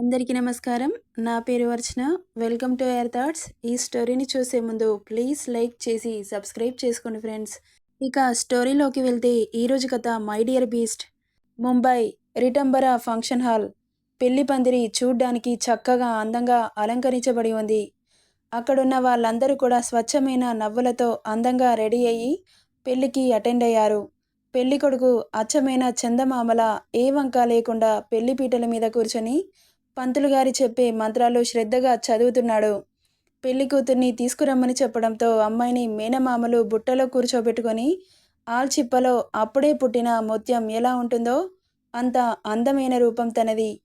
అందరికీ నమస్కారం. నా పేరు Archana. Welcome to air thoughts. ఈ స్టోరీని చూసే ముందు ప్లీజ్ లైక్ చేసి సబ్స్క్రైబ్ చేసుకోండి ఫ్రెండ్స్. ఇక స్టోరీలోకి వెళ్తే ఈరోజు కథ my dear beast. Mumbai Ritambara function hall. పెళ్ళి పందిరి చూడ్డానికి చక్కగా అందంగా అలంకరించబడి ఉంది. అక్కడున్న వాళ్ళందరూ కూడా స్వచ్ఛమైన నవ్వులతో అందంగా రెడీ అయ్యి పెళ్ళికి అటెండ్ అయ్యారు. పెళ్ళి కొడుకు అచ్చమైన చందమామల ఏ వంక లేకుండా పెళ్ళి పీటల మీద కూర్చొని పంతులు గారి చెప్పే మంత్రాలు శ్రద్ధగా చదువుతున్నాడు. పెళ్ళి కూతుర్ని తీసుకురమ్మని చెప్పడంతో అమ్మాయిని మేనమామలు బుట్టలో కూర్చోబెట్టుకొని ఆల్చిప్పలో అప్పుడే పుట్టిన ముత్యం ఎలా ఉంటుందో అంత అందమైన రూపం తనది.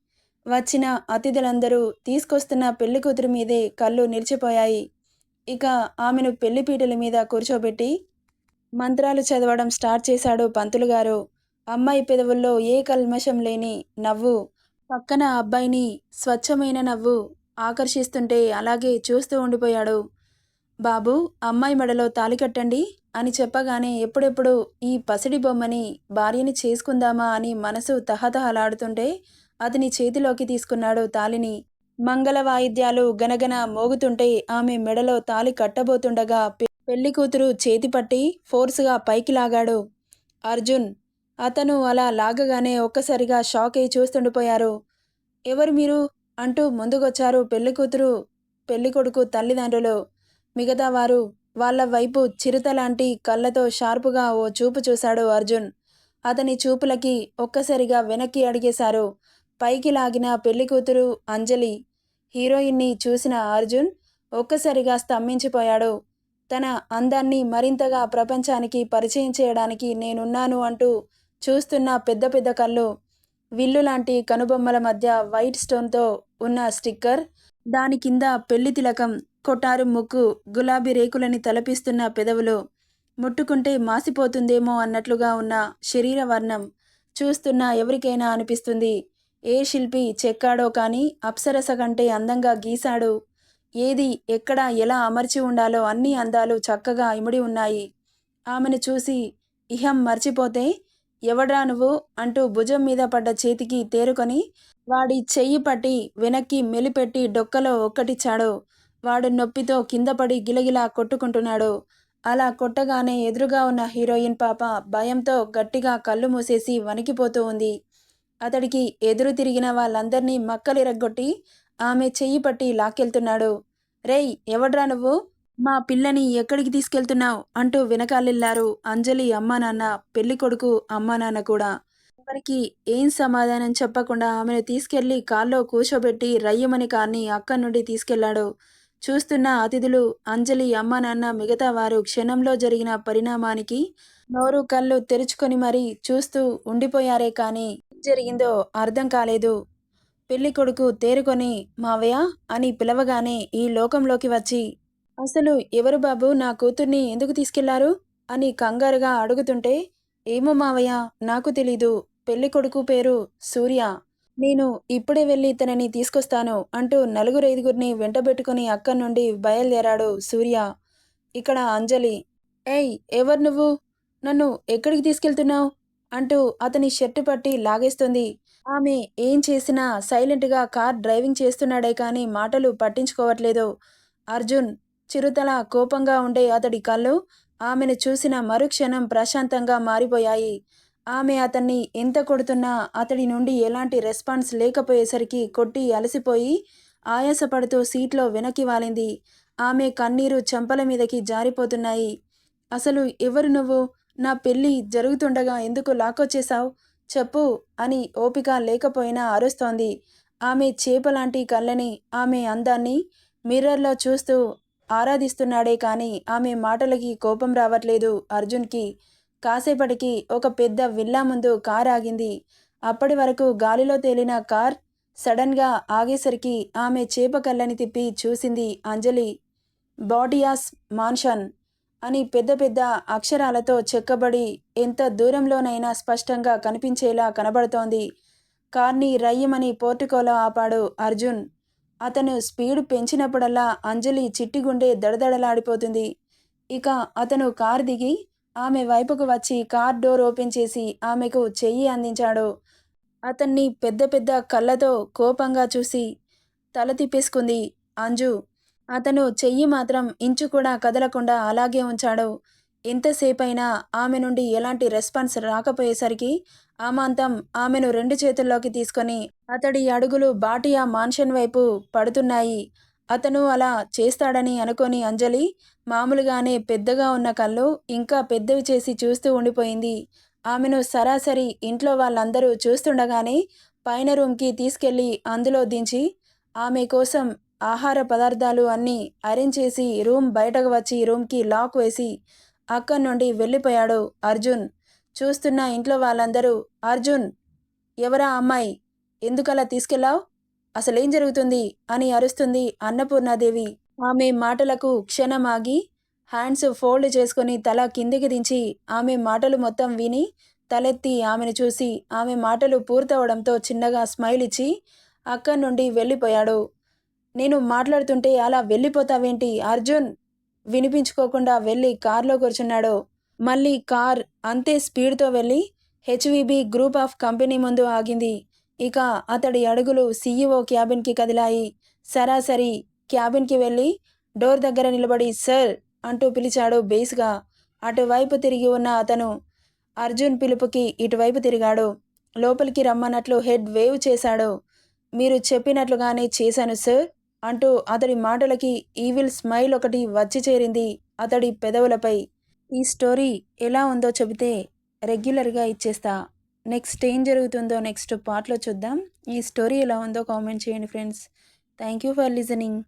వచ్చిన అతిథులందరూ తీసుకొస్తున్న పెళ్ళి కూతురు మీదే కళ్ళు నిలిచిపోయాయి. ఇక ఆమెను పెళ్ళిపీటల మీద కూర్చోబెట్టి మంత్రాలు చదవడం స్టార్ట్ చేశాడు పంతులు గారు. అమ్మాయి పెదవుల్లో ఏ కల్మషం లేని నవ్వు పక్కన అబ్బాయిని స్వచ్ఛమైన నవ్వు ఆకర్షిస్తుంటే అలాగే చూస్తూ ఉండిపోయాడు. బాబు అమ్మాయి మెడలో తాలి కట్టండి అని చెప్పగానే ఎప్పుడెప్పుడు ఈ పసిడి బొమ్మని భార్యని చేసుకుందామా అని మనసు తహతహలాడుతుంటే అతని చేతిలోకి తీసుకున్నాడు తాలిని మంగళ వాయిద్యాలు గనగన మోగుతుంటే ఆమె మెడలో తాలి కట్టబోతుండగా పెళ్ళి కూతురు చేతి పట్టి ఫోర్స్గా పైకి లాగాడు. అర్జున్ అతను అలా లాగగానే ఒక్కసారిగా షాక్ అయి చూస్తుండిపోయారు. ఎవరు మీరు? అంటూ ముందుకొచ్చారు పెళ్ళికూతురు పెళ్ళికొడుకు తల్లిదండ్రులు. మిగతా వారు వాళ్ళ వైపు చిరుత లాంటి కళ్ళతో షార్పుగా ఓ చూపు చూశాడు అర్జున్. అతని చూపులకి ఒక్కసారిగా వెనక్కి అడిగేశారు. పైకి లాగిన పెళ్ళికూతురు అంజలి. హీరోయిన్ని చూసిన అర్జున్ ఒక్కసారిగా స్తంభించిపోయాడు. తన అందాన్ని మరింతగా ప్రపంచానికి పరిచయం చేయడానికి నేనున్నాను అంటూ చూస్తున్న పెద్ద పెద్ద కళ్ళు విల్లు లాంటి కనుబొమ్మల మధ్య వైట్ స్టోన్తో ఉన్న స్టిక్కర్ దాని కింద పెళ్ళి తిలకం కొట్టారు ముక్కు గులాబీ రేకులని తలపిస్తున్న పెదవులు. ముట్టుకుంటే మాసిపోతుందేమో అన్నట్లుగా ఉన్న శరీర వర్ణం చూస్తున్న ఎవరికైనా అనిపిస్తుంది. ఏ శిల్పి చెక్కాడో కానీ అప్సరస కంటే అందంగా గీశాడు. ఏది ఎక్కడ ఎలా అమర్చి ఉండాలో అన్ని అందాలు చక్కగా ఇమిడి ఉన్నాయి. ఆమెను చూసి ఇహం మర్చిపోతే ఎవడ్రా నువ్వు? అంటూ భుజం మీద పడ్డ చేతికి తేరుకొని వాడి చెయ్యి పట్టి వెనక్కి మెలిపెట్టి డొక్కలో ఒక్కటిచ్చాడు వాడు నొప్పితో కిందపడి గిలగిలా కొట్టుకుంటున్నాడు. అలా కొట్టగానే ఎదురుగా ఉన్న హీరోయిన్ పాప భయంతో గట్టిగా కళ్ళు మూసేసి వణికిపోతూ ఉంది. అతడికి ఎదురు తిరిగిన వాళ్ళందరినీ మక్కలిరగ్గొట్టి ఆమె చెయ్యి పట్టి లాక్కెళ్తున్నాడు. రేయ్ ఎవడ్రా నువ్వు? మా పిల్లని ఎక్కడికి తీసుకెళ్తున్నావు? అంటూ వెనకాలెళ్ళారు అంజలి అమ్మా నాన్న పెళ్ళి కొడుకు అమ్మా నాన్న కూడా. ఎవరికి ఏం సమాధానం చెప్పకుండా ఆమెను తీసుకెళ్ళి కాల్లో కూర్చోబెట్టి రయ్యమని కార్ని అక్కడి నుండి తీసుకెళ్ళాడు. చూస్తున్న అతిథులు అంజలి అమ్మా నాన్న మిగతా వారు క్షణంలో జరిగిన పరిణామానికి నోరు కళ్ళు తెరుచుకొని మరీ చూస్తూ ఉండిపోయారే కానీ జరిగిందో అర్థం కాలేదు. పెళ్ళి కొడుకు తేరుకొని మావయ్య అని పిలవగానే ఈ లోకంలోకి వచ్చి అసలు ఎవరు బాబు నా కూతుర్ని ఎందుకు తీసుకెళ్ళారు? అని కంగారుగా అడుగుతుంటే ఏమో మావయ్య నాకు తెలీదు. పెళ్ళి కొడుకు పేరు సూర్య. నేను ఇప్పుడే వెళ్ళి ఇతనిని తీసుకొస్తాను అంటూ నలుగురు ఐదుగురిని వెంటబెట్టుకుని అక్కడి నుండి బయలుదేరాడు సూర్య. ఇక్కడ అంజలి ఏయ్ ఎవరు నువ్వు? నన్ను ఎక్కడికి తీసుకెళ్తున్నావు? అంటూ అతని షర్టు పట్టి లాగేస్తుంది. ఆమె ఏం చేసినా సైలెంట్గా కార్ డ్రైవింగ్ చేస్తున్నాడే కానీ మాటలు పట్టించుకోవట్లేదు. అర్జున్ చిరుతల కోపంగా ఉండే అతడి కళ్ళు ఆమెను చూసిన మరుక్షణం ప్రశాంతంగా మారిపోయాయి. ఆమె అతన్ని ఎంత కొడుతున్నా అతడి నుండి ఎలాంటి రెస్పాన్స్ లేకపోయేసరికి కొట్టి అలసిపోయి ఆయాసపడుతూ సీట్లో వెనక్కి వాలింది. ఆమె కన్నీరు చెంపల మీదకి జారిపోతున్నాయి. అసలు ఎవరు నువ్వు? నా పెళ్ళి జరుగుతుండగా ఎందుకు లాక్కొచ్చేశావు? చెప్పు అని ఓపిక లేకపోయినా అరుస్తోంది. ఆమె చేపలాంటి కళ్ళని ఆమె అందాన్ని మిర్రర్లో చూస్తూ ఆరాధిస్తున్నాడే కానీ ఆమె మాటలకి కోపం రావట్లేదు. అర్జున్కి కాసేపటికి ఒక పెద్ద విల్లా ముందు కార్ ఆగింది. అప్పటి వరకు గాలిలో తేలిన కార్ సడన్గా ఆగేసరికి ఆమె చేప కళ్ళని తిప్పి చూసింది అంజలి. బాడియాస్ మాన్షన్ అని పెద్ద పెద్ద అక్షరాలతో చెక్కబడి ఎంత దూరంలోనైనా స్పష్టంగా కనిపించేలా కనబడుతోంది. కార్ని రయ్యమని పోర్టుకోలో ఆపాడు అర్జున్. అతను స్పీడ్ పెంచినప్పుడల్లా అంజలి చిట్టిగుండె దడదడలాడిపోతుంది. ఇక అతను కార్ దిగి ఆమె వైపుకు వచ్చి కార్ డోర్ ఓపెన్ చేసి ఆమెకు చెయ్యి అందించాడు. అతన్ని పెద్ద పెద్ద కళ్ళతో కోపంగా చూసి తల తిప్పేసుకుంది అంజు. అతను చెయ్యి మాత్రం ఇంచు కూడా కదలకుండా అలాగే ఉంచాడు. ఎంతసేపైనా ఆమె నుండి ఎలాంటి రెస్పాన్స్ రాకపోయేసరికి ఆమాంతం ఆమెను రెండు చేతుల్లోకి తీసుకొని అతడి అడుగులు బాటియా మాన్షన్ వైపు పడుతున్నాయి. అతను అలా చేస్తాడని అనుకొని అంజలి మామూలుగానే పెద్దగా ఉన్న కళ్ళు ఇంకా పెద్దవి చేసి చూస్తూ ఉండిపోయింది. ఆమెను సరాసరి ఇంట్లో వాళ్ళందరూ చూస్తుండగానే పైన రూమ్కి తీసుకెళ్ళి అందులో దించి ఆమె కోసం ఆహార పదార్థాలు అన్నీ అరేంజ్ చేసి రూమ్ బయటకు వచ్చి రూమ్కి లాక్ వేసి అక్కడి నుండి వెళ్ళిపోయాడు అర్జున్. చూస్తున్న ఇంట్లో వాళ్ళందరూ అర్జున్ ఎవరా అమ్మాయి? ఎందుకలా తీసుకెళ్ళావు? అసలేం జరుగుతుంది? అని అరుస్తుంది అన్నపూర్ణాదేవి. ఆమె మాటలకు క్షణం ఆగి హ్యాండ్స్ ఫోల్డ్ చేసుకుని తల కిందికి దించి ఆమె మాటలు మొత్తం విని తలెత్తి ఆమెను చూసి ఆమె మాటలు పూర్తవడంతో చిన్నగా స్మైల్ ఇచ్చి అక్కడి నుండి వెళ్ళిపోయాడు. నేను మాట్లాడుతుంటే అలా వెళ్ళిపోతావేంటి అర్జున్? వినిపించుకోకుండా వెళ్ళి కార్లో కూర్చున్నాడు. మళ్ళీ కార్ అంతే స్పీడ్తో వెళ్ళి హెచ్విబి గ్రూప్ ఆఫ్ కంపెనీ ముందు ఆగింది. ఇక అతడి అడుగులు సీఈఓ క్యాబిన్కి కదిలాయి. సరాసరి క్యాబిన్కి వెళ్ళి డోర్ దగ్గర నిలబడి సర్ అంటూ పిలిచాడు బేస్గా. అటువైపు తిరిగి ఉన్న అతను అర్జున్ పిలుపుకి ఇటువైపు తిరిగాడు. లోపలికి రమ్మన్నట్లు హెడ్ వేవ్ చేశాడు. మీరు చెప్పినట్లుగానే చేశాను సార్ అంటూ అతడి మాటలకి ఈవిల్ స్మైల్ ఒకటి వచ్చి చేరింది అతడి పెదవులపై. ఈ స్టోరీ ఎలా ఉందో చెబితే రెగ్యులర్గా ఇచ్చేస్తా. నెక్స్ట్ ఏం జరుగుతుందో నెక్స్ట్ పార్ట్లో చూద్దాం. ఈ స్టోరీ ఎలా ఉందో కామెంట్ చేయండి friends. Thank you for listening.